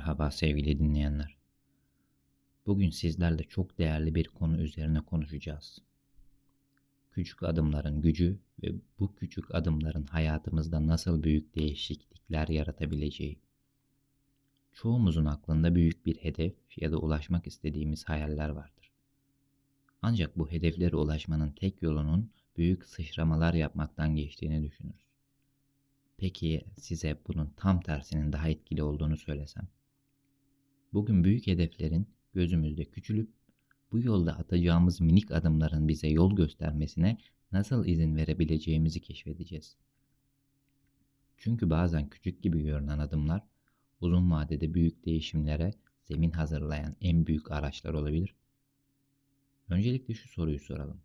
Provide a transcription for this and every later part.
Merhaba sevgili dinleyenler. Bugün sizlerle çok değerli bir konu üzerine konuşacağız. Küçük adımların gücü ve bu küçük adımların hayatımızda nasıl büyük değişiklikler yaratabileceği. Çoğumuzun aklında büyük bir hedef ya da ulaşmak istediğimiz hayaller vardır. Ancak bu hedeflere ulaşmanın tek yolunun büyük sıçramalar yapmaktan geçtiğini düşünürüz. Peki size bunun tam tersinin daha etkili olduğunu söylesem? Bugün büyük hedeflerin gözümüzde küçülüp bu yolda atacağımız minik adımların bize yol göstermesine nasıl izin verebileceğimizi keşfedeceğiz. Çünkü bazen küçük gibi görünen adımlar uzun vadede büyük değişimlere zemin hazırlayan en büyük araçlar olabilir. Öncelikle şu soruyu soralım.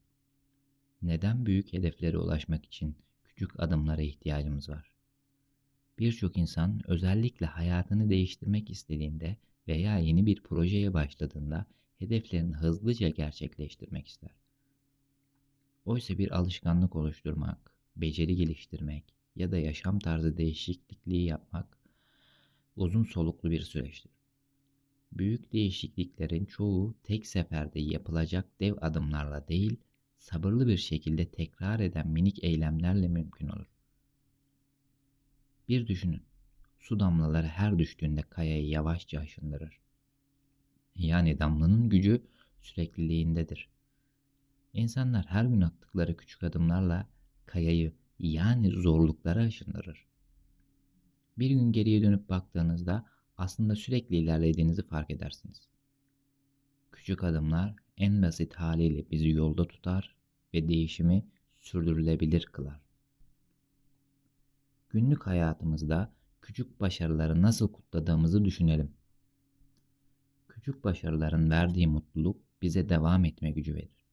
Neden büyük hedeflere ulaşmak için küçük adımlara ihtiyacımız var? Birçok insan özellikle hayatını değiştirmek istediğinde veya yeni bir projeye başladığında hedeflerini hızlıca gerçekleştirmek ister. Oysa bir alışkanlık oluşturmak, beceri geliştirmek ya da yaşam tarzı değişiklikliği yapmak uzun soluklu bir süreçtir. Büyük değişikliklerin çoğu tek seferde yapılacak dev adımlarla değil, sabırlı bir şekilde tekrar eden minik eylemlerle mümkün olur. Bir düşünün. Su damlaları her düştüğünde kayayı yavaşça aşındırır. Yani damlanın gücü sürekliliğindedir. İnsanlar her gün attıkları küçük adımlarla kayayı yani zorlukları aşındırır. Bir gün geriye dönüp baktığınızda aslında sürekli ilerlediğinizi fark edersiniz. Küçük adımlar en basit haliyle bizi yolda tutar ve değişimi sürdürülebilir kılar. Günlük hayatımızda küçük başarıları nasıl kutladığımızı düşünelim. Küçük başarıların verdiği mutluluk bize devam etme gücü verir.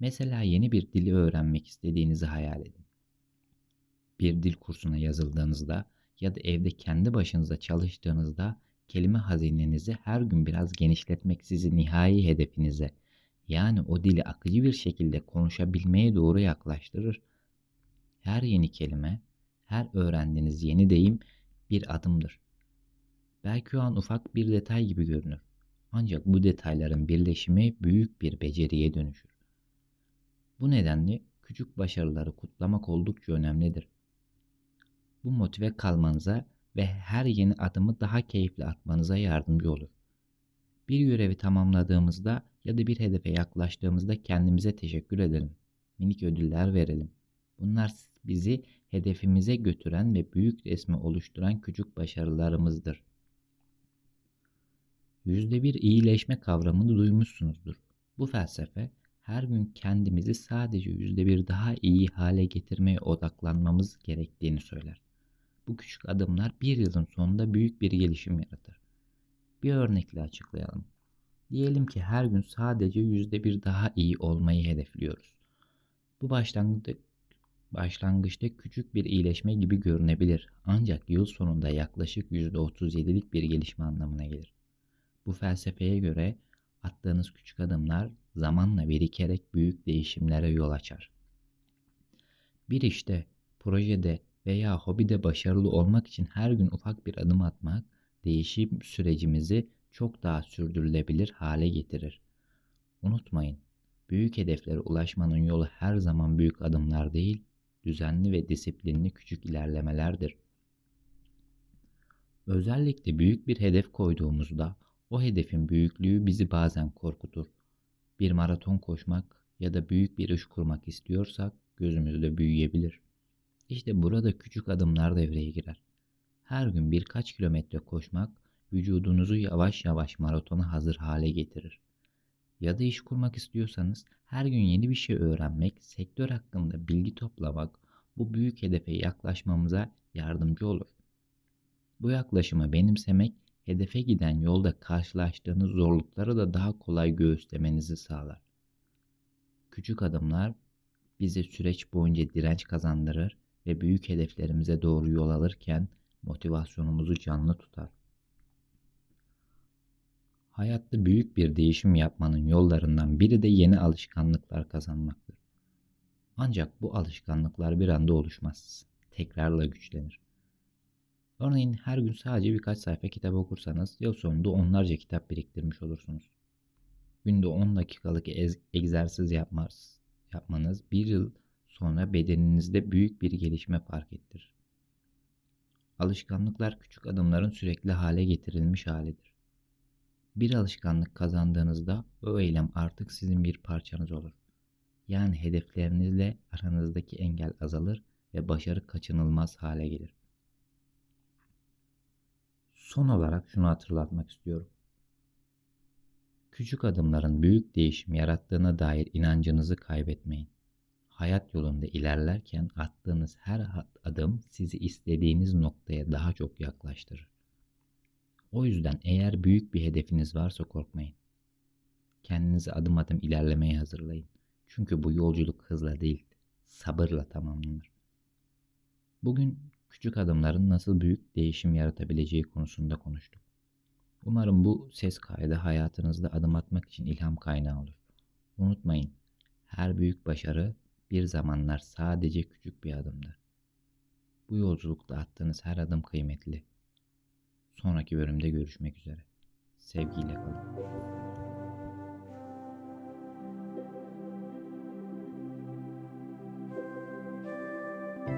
Mesela yeni bir dili öğrenmek istediğinizi hayal edin. Bir dil kursuna yazıldığınızda ya da evde kendi başınıza çalıştığınızda kelime hazinenizi her gün biraz genişletmek sizi nihai hedefinize yani o dili akıcı bir şekilde konuşabilmeye doğru yaklaştırır. Her yeni kelime her öğrendiğiniz yeni deyim bir adımdır. Belki o an ufak bir detay gibi görünür. Ancak bu detayların birleşimi büyük bir beceriye dönüşür. Bu nedenle küçük başarıları kutlamak oldukça önemlidir. Bu motive kalmanıza ve her yeni adımı daha keyifli atmanıza yardımcı olur. Bir görevi tamamladığımızda ya da bir hedefe yaklaştığımızda kendimize teşekkür edelim. Minik ödüller verelim. Bunlar bizi hedefimize götüren ve büyük resmi oluşturan küçük başarılarımızdır. Yüzde bir iyileşme kavramını duymuşsunuzdur. Bu felsefe her gün kendimizi sadece yüzde bir daha iyi hale getirmeye odaklanmamız gerektiğini söyler. Bu küçük adımlar bir yılın sonunda büyük bir gelişim yaratır. Bir örnekle açıklayalım. Diyelim ki her gün sadece yüzde bir daha iyi olmayı hedefliyoruz. Bu başlangıçta başlangıçta küçük bir iyileşme gibi görünebilir ancak yıl sonunda yaklaşık %37'lik bir gelişme anlamına gelir. Bu felsefeye göre attığınız küçük adımlar zamanla birikerek büyük değişimlere yol açar. Bir işte, projede veya hobide başarılı olmak için her gün ufak bir adım atmak değişim sürecimizi çok daha sürdürülebilir hale getirir. Unutmayın, büyük hedeflere ulaşmanın yolu her zaman büyük adımlar değil, düzenli ve disiplinli küçük ilerlemelerdir. Özellikle büyük bir hedef koyduğumuzda o hedefin büyüklüğü bizi bazen korkutur. Bir maraton koşmak ya da büyük bir iş kurmak istiyorsak gözümüzde büyüyebilir. İşte burada küçük adımlar devreye girer. Her gün birkaç kilometre koşmak vücudunuzu yavaş yavaş maratona hazır hale getirir. Ya da iş kurmak istiyorsanız her gün yeni bir şey öğrenmek, sektör hakkında bilgi toplamak bu büyük hedefe yaklaşmamıza yardımcı olur. Bu yaklaşımı benimsemek hedefe giden yolda karşılaştığınız zorlukları da daha kolay göğüslemenizi sağlar. Küçük adımlar bize süreç boyunca direnç kazandırır ve büyük hedeflerimize doğru yol alırken motivasyonumuzu canlı tutar. Hayatta büyük bir değişim yapmanın yollarından biri de yeni alışkanlıklar kazanmaktır. Ancak bu alışkanlıklar bir anda oluşmaz. Tekrarla güçlenir. Örneğin her gün sadece birkaç sayfa kitap okursanız yıl sonunda onlarca kitap biriktirmiş olursunuz. Günde 10 dakikalık egzersiz yapmaz, yapmanız bir yıl sonra bedeninizde büyük bir gelişme fark ettirir. Alışkanlıklar küçük adımların sürekli hale getirilmiş halidir. Bir alışkanlık kazandığınızda o eylem artık sizin bir parçanız olur. Yani hedeflerinizle aranızdaki engel azalır ve başarı kaçınılmaz hale gelir. Son olarak şunu hatırlatmak istiyorum. Küçük adımların büyük değişim yarattığına dair inancınızı kaybetmeyin. Hayat yolunda ilerlerken attığınız her adım sizi istediğiniz noktaya daha çok yaklaştırır. O yüzden eğer büyük bir hedefiniz varsa korkmayın. Kendinizi adım adım ilerlemeye hazırlayın. Çünkü bu yolculuk hızla değil, sabırla tamamlanır. Bugün küçük adımların nasıl büyük değişim yaratabileceği konusunda konuştuk. Umarım bu ses kaydı hayatınızda adım atmak için ilham kaynağı olur. Unutmayın, her büyük başarı bir zamanlar sadece küçük bir adımdır. Bu yolculukta attığınız her adım kıymetli. Sonraki bölümde görüşmek üzere. Sevgiyle kalın.